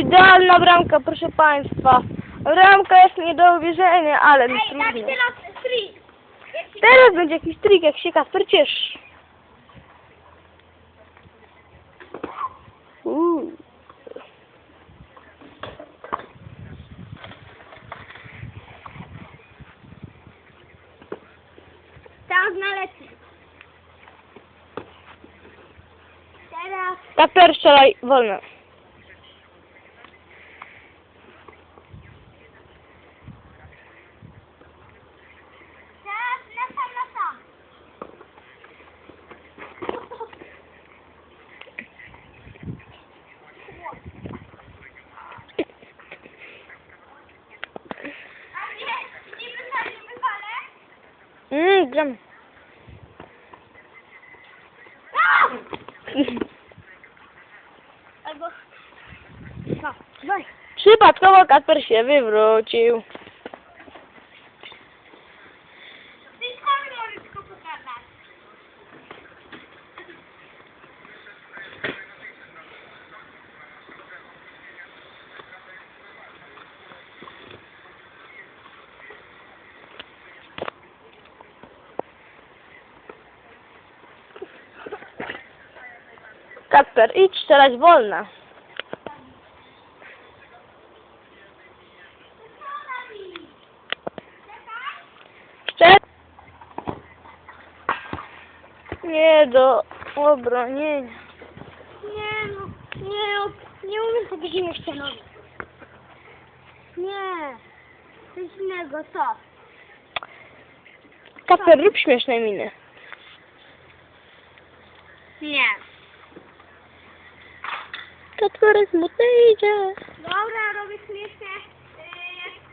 Idealna bramka, proszę Państwa. Bramka jest nie do uwierzenia, ale Ej, trudno. Dawid, teraz będzie jakiś trik, jak się Kasper cieszy. Uuu. Teraz naleci. Teraz Kasper strzelaj wolno. Mmm, gram. A! Albo... No, daj. Przypadkowo Kasper się wywrócił. Kasper, idź wolno. Strzel... Nie do obronienia. Nie no, nie, nie umiem tak zimnych ścianowi. Nie, coś innego, co? Kasper, rób śmieszne miny. Nie. Kasper smutny idzie. Dobra, robię śmiesznie, jak.